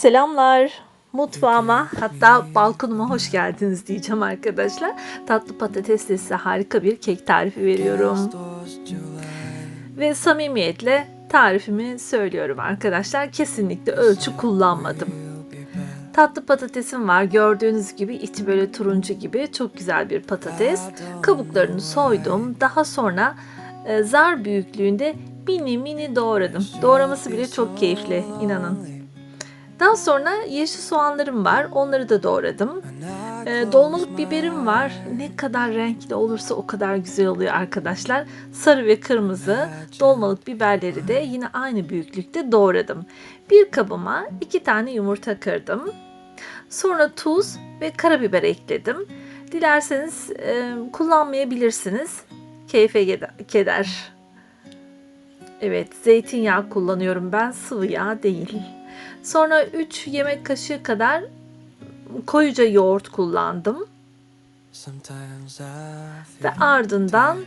Selamlar. Mutfağıma hatta balkonuma hoş geldiniz diyeceğim arkadaşlar. Tatlı patatesle size harika bir kek tarifi veriyorum. Ve samimiyetle tarifimi söylüyorum arkadaşlar. Kesinlikle ölçü kullanmadım. Tatlı patatesim var. Gördüğünüz gibi içi böyle turuncu gibi çok güzel bir patates. Kabuklarını soydum. Daha sonra e, zar büyüklüğünde mini mini doğradım. Doğraması bile çok keyifli inanın. Daha sonra yeşil soğanlarım var. Onları da doğradım. E, dolmalık biberim var. Ne kadar renkli olursa o kadar güzel oluyor arkadaşlar. Sarı ve kırmızı dolmalık biberleri de yine aynı büyüklükte doğradım. Bir kabıma iki tane yumurta kırdım. Sonra tuz ve karabiber ekledim. Dilerseniz e, kullanmayabilirsiniz. Keyfe keder. Evet, zeytinyağı kullanıyorum ben, sıvı yağ değil. Sonra 3 yemek kaşığı kadar koyuca yoğurt kullandım ve ardından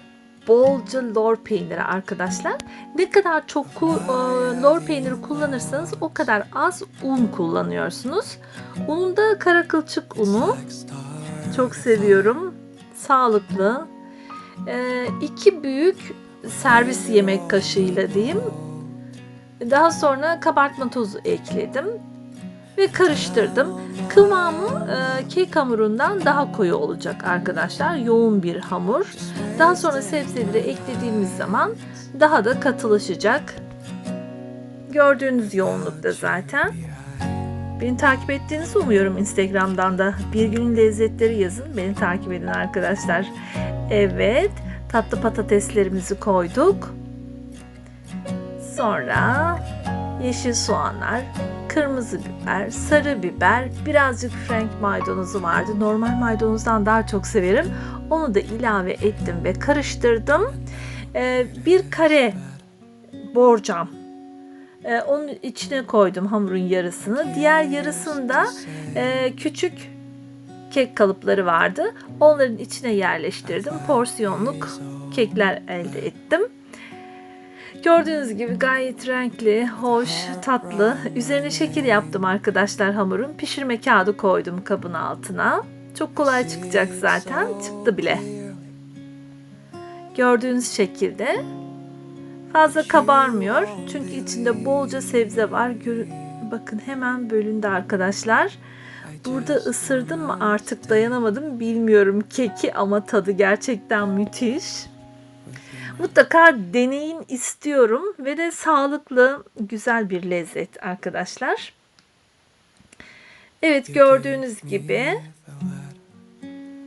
bolca lor peyniri arkadaşlar. Ne kadar çok e, lor peyniri kullanırsanız o kadar az un kullanıyorsunuz. Unun da kara kılçık unu. Çok seviyorum. Sağlıklı. E, iki büyük servis yemek kaşığıyla diyeyim. Daha sonra kabartma tozu ekledim ve karıştırdım. Kıvamı e, kek hamurundan daha koyu olacak arkadaşlar. Yoğun bir hamur. Daha sonra sebzeleri eklediğimiz zaman daha da katılaşacak. Gördüğünüz yoğunlukta zaten. Beni takip ettiğinizi umuyorum Instagram'dan da. Bir günün lezzetleri yazın. Beni takip edin arkadaşlar. Evet. Tatlı patateslerimizi koyduk. Sonra yeşil soğanlar, kırmızı biber, sarı biber, birazcık frank maydanozu vardı. Normal maydanozdan daha çok severim. Onu da ilave ettim ve karıştırdım. Ee, bir kare borcam. Ee, onun içine koydum hamurun yarısını. Diğer yarısında e, küçük kek kalıpları vardı. Onların içine yerleştirdim. Porsiyonluk kekler elde ettim. Gördüğünüz gibi gayet renkli, hoş, tatlı. Üzerine şekil yaptım arkadaşlar hamurun. Pişirme kağıdı koydum kabın altına. Çok kolay çıkacak zaten. Çıktı bile. Gördüğünüz şekilde. Fazla kabarmıyor. Çünkü içinde bolca sebze var. Gör- Bakın hemen bölündü arkadaşlar. Burada ısırdım mı artık dayanamadım bilmiyorum keki ama tadı gerçekten müthiş. Mutlaka deneyin istiyorum ve de sağlıklı, güzel bir lezzet arkadaşlar. Evet gördüğünüz gibi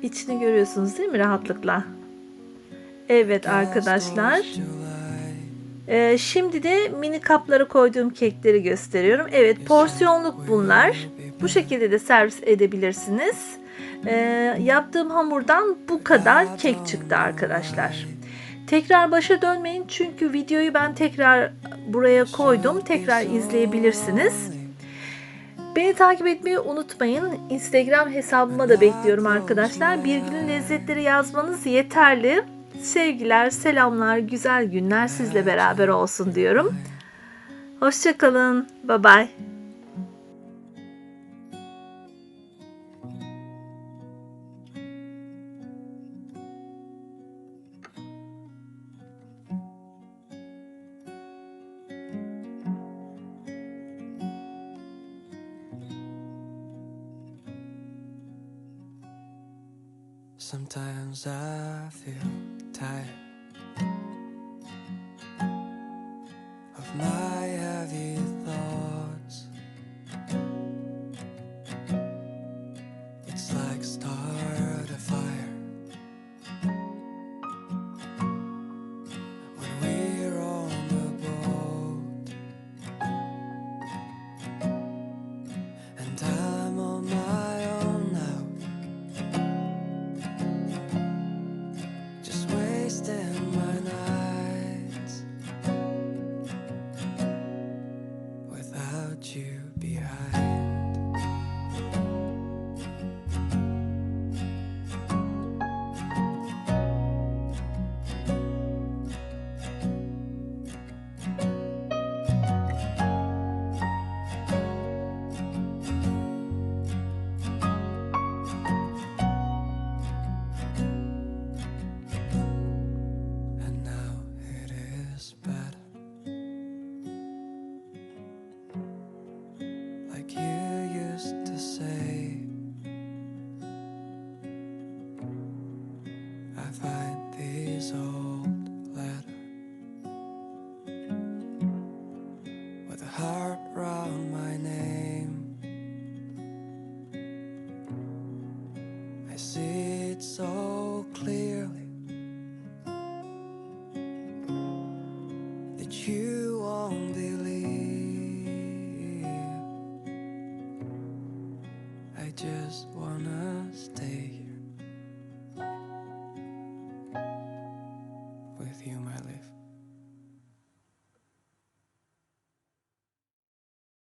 içini görüyorsunuz değil mi rahatlıkla? Evet arkadaşlar. Ee, şimdi de mini kaplara koyduğum kekleri gösteriyorum. Evet porsiyonluk bunlar. Bu şekilde de servis edebilirsiniz. Ee, yaptığım hamurdan bu kadar kek çıktı arkadaşlar. Tekrar başa dönmeyin çünkü videoyu ben tekrar buraya koydum. Tekrar izleyebilirsiniz. Beni takip etmeyi unutmayın. Instagram hesabıma da bekliyorum arkadaşlar. Bir günün lezzetleri yazmanız yeterli. Sevgiler, selamlar, güzel günler sizle beraber olsun diyorum. Hoşçakalın. Bye bye. Sometimes I feel tired of my you say. wanna stay here.